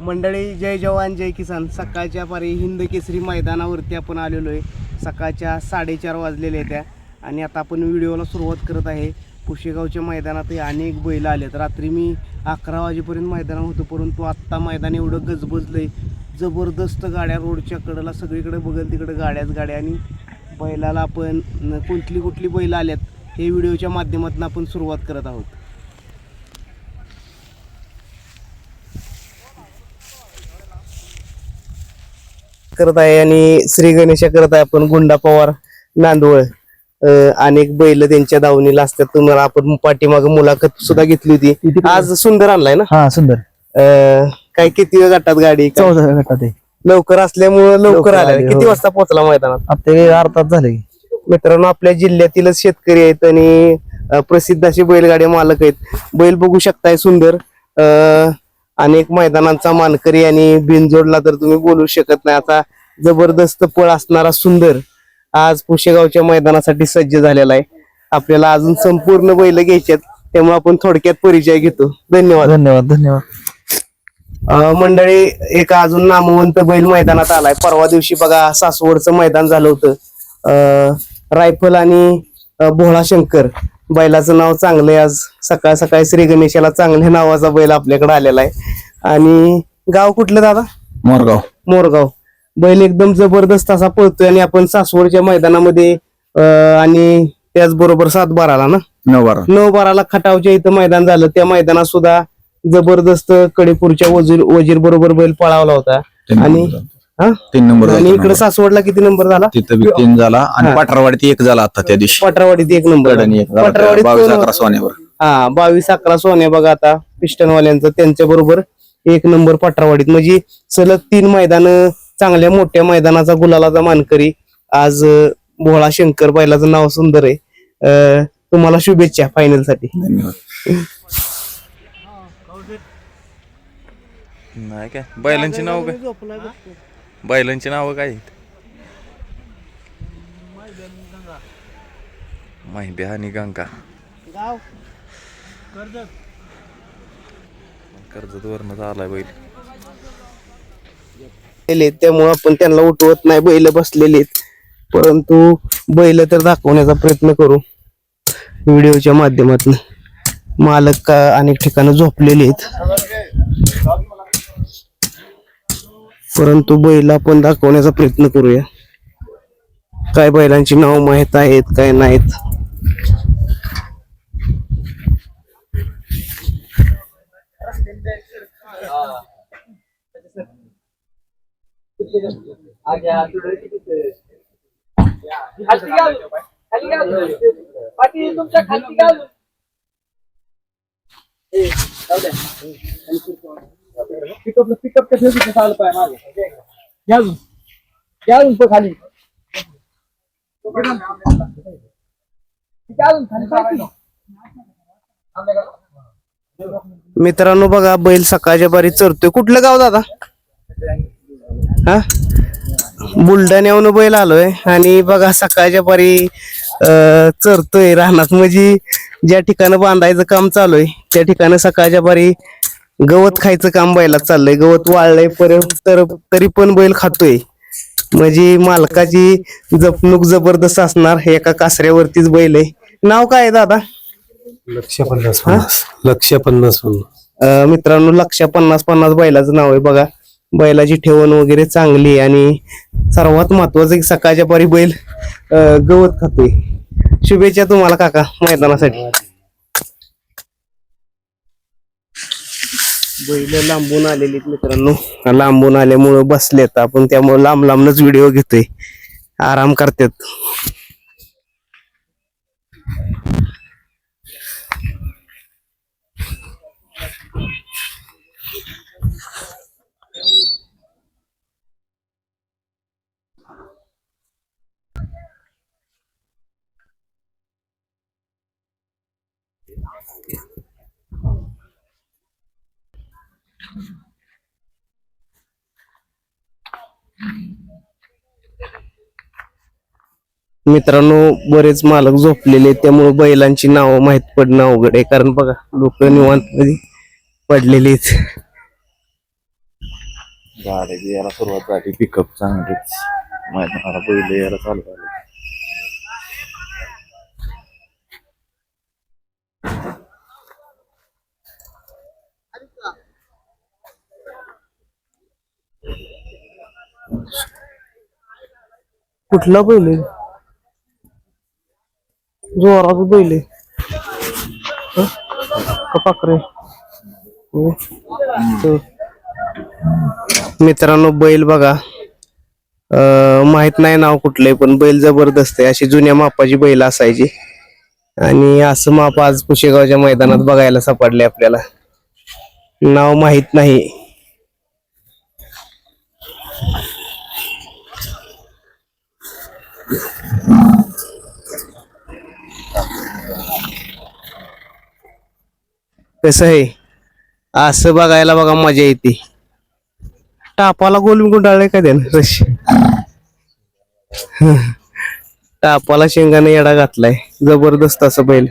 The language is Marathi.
मंडळी जय जवान जय किसान. सकाळच्या पारी हिंद केसरी मैदानावरती आपण आलेलो आहे. सकाळच्या साडेचार वाजलेले त्या. आणि आता आपण व्हिडिओला सुरुवात करत आहे. पुशेगावच्या मैदानातही अनेक बैल आलेत. रात्री मी अकरा वाजेपर्यंत मैदानात होतो परंतु आत्ता मैदान एवढं गजबजलं आहे जबरदस्त गाड्या रोडच्या कडेला सगळीकडे बघल तिकडे गाड्याच गाड्या. आणि बैलाला आपण न- कुठली कुठली बैल आल्यात हे व्हिडिओच्या माध्यमातून आपण सुरुवात करत आहोत. करत आहे आणि श्री गणेश करत आहे आपण गुंडा पवार नांदवळ अनेक बैल त्यांच्या दावणीला असतात. तुम्हाला आपण पाठीमाग मुलाखत सुद्धा घेतली होती. आज सुंदर आणलाय ना? हा सुंदर. काय किती वेळ गटात गाडी? चौदा गटात आहे. लवकर असल्यामुळं लवकर आली, किती हो. वाजता पोहोचला मैदानात? आता अर्धा झाले मित्रांनो आपल्या जिल्ह्यातीलच शेतकरी आहेत आणि प्रसिद्ध असे बैलगाडी मालक आहेत. बैल बघू शकताय सुंदर. अं, अनेक मैदानांचा मानकरी आणि बिनजोडला तर तुम्ही बोलू शकत नाही. आता जबरदस्त पळ असणारा सुंदर आज पुशेगावच्या मैदानासाठी सज्ज झालेला आहे. आपल्याला अजून संपूर्ण बैल घ्यायच्यात त्यामुळे आपण थोडक्यात परिचय घेतो. धन्यवाद. धन्यवाद धन्यवाद. मंडळी एक अजून नामवंत बैल मैदानात आलाय. परवा दिवशी बघा सासवडचं मैदान झालं होतं. अं, रायफल आणि भोळा शंकर बैलाचं नाव चांगलं आहे आज. सकाळ सकाळी श्री गणेशाला चांगल्या नावाचा बैल आपल्याकडे आलेला आहे. आणि गाव कुठलं दादा? मोरगाव. मोरगाव. बैल एकदम जबरदस्त असा पळतोय आणि आपण सासवडच्या मैदानामध्ये अं, आणि त्याचबरोबर सात बाराला ना? नऊ बारा नऊ बाराला खटावच्या इथं मैदान झालं. त्या मैदानात सुद्धा जबरदस्त कडेपूरच्या वजीर वजीर बरोबर बैल पळावला होता. आणि हा? तीन नंबर आणि इकडे सासवडला किती नंबर झाला? तिथं बी तीन झाला आणि. पाठरावाडीत एक झाला आता त्या दिवशी. पटरावाडीत एक नंबर गडानी एक झाला. पटरावाडीत बावीस अकरा सोन्यावर. हा बावीस अकरा सोने बघा आता पिस्टनवाल्यांचं त्यांच्या बरोबर एक नंबर पटरावाडीत. म्हणजे सलग तीन मैदान चांगल्या मोठ्या मैदानाचा गुलालाचा मानकरी आज अं, भोळा शंकर बैलाचं नाव सुंदर आहे. अं, तुम्हाला शुभेच्छा फायनलसाठी धन्यवाद. नाही काय? बैलांची नाव काय? बैलांची नावं काय आहेत? माहिती आणि गंगा. कर्जत. वरनं आलाय बैल. आहेत त्यामुळे आपण त्यांना उठवत नाही बैल बसलेले आहेत. परंतु बैल तर दाखवण्याचा प्रयत्न करू. व्हिडिओच्या माध्यमातून. मालक का अनेक ठिकाणी झोपलेले आहेत. परंतु बैल आपण दाखवण्याचा प्रयत्न करूया. काय बैलांची नाव माहीत आहेत काय नाहीत? मित्रांनो बघा बैल सकाळच्या बारी चरतोय. कुठलं गाव दादा? हा? बुलढाण्याहून बैल आलोय. आणि बघा सकाळच्या बारी चरतोय. राहणार म्हणजे ज्या ठिकाणी बांधायचं काम चालू आहे त्या ठिकाणी सकाळच्या बारी गवत खायचं काम बैलात चाललंय. गवत वाळलंय पर्यंत तर तरी पण बैल खातोय. म्हणजे मालकाची जपणूक जबरदस्त असणार. एका कासऱ्यावरतीच बैल आहे. नाव काय आहे दादा? लक्ष पन्नास पन्नास. लक्ष पन्नास पन्नास अं, मित्रांनो लक्ष पन्नास पन्नास बैलाचं नाव आहे बघा. बैलाची ठेवण वगैरे चांगली आहे आणि सर्वात महत्वाचं की सकाळच्या पारी बैल अं, गवत खातोय. शुभेच्छा तुम्हाला काका मैदानासाठी. बैल लांबून आलेली मित्रांनो. लांबून आल्यामुळं बसलेत आपण त्यामुळे लांब लांबनच व्हिडिओ घेतोय. आराम करतात. मित्रांनो बरेच मालक झोपलेले आहेत, त्यामुळे बैलांची नावं माहीत पडणं अवघड आहे. कारण बघा लोक निवांत मध्ये पडलेली आहेत. गाडी यायला सुरुवात झाली पिकअप चांगलीच. मैदानाला बैल यायला चालू झाले. कुठला बैल आहे? जोराचा बैल आहे. मित्रांनो बैल बघा. माहीत नाही नाव कुठलंय पण बैल जबरदस्त आहे. अशी जुन्या मापाची बैल असायची. आणि असं माप आज कुशेगावच्या मैदानात बघायला सापडले आपल्याला. नाव माहीत नाही. कसं आहे? असं बघायला बघा मजा येते. टापाला गोल गुंडाळले का त्यानं? रश. टापाला शेंगाने येडा घातलाय. जबरदस्त असं बैल.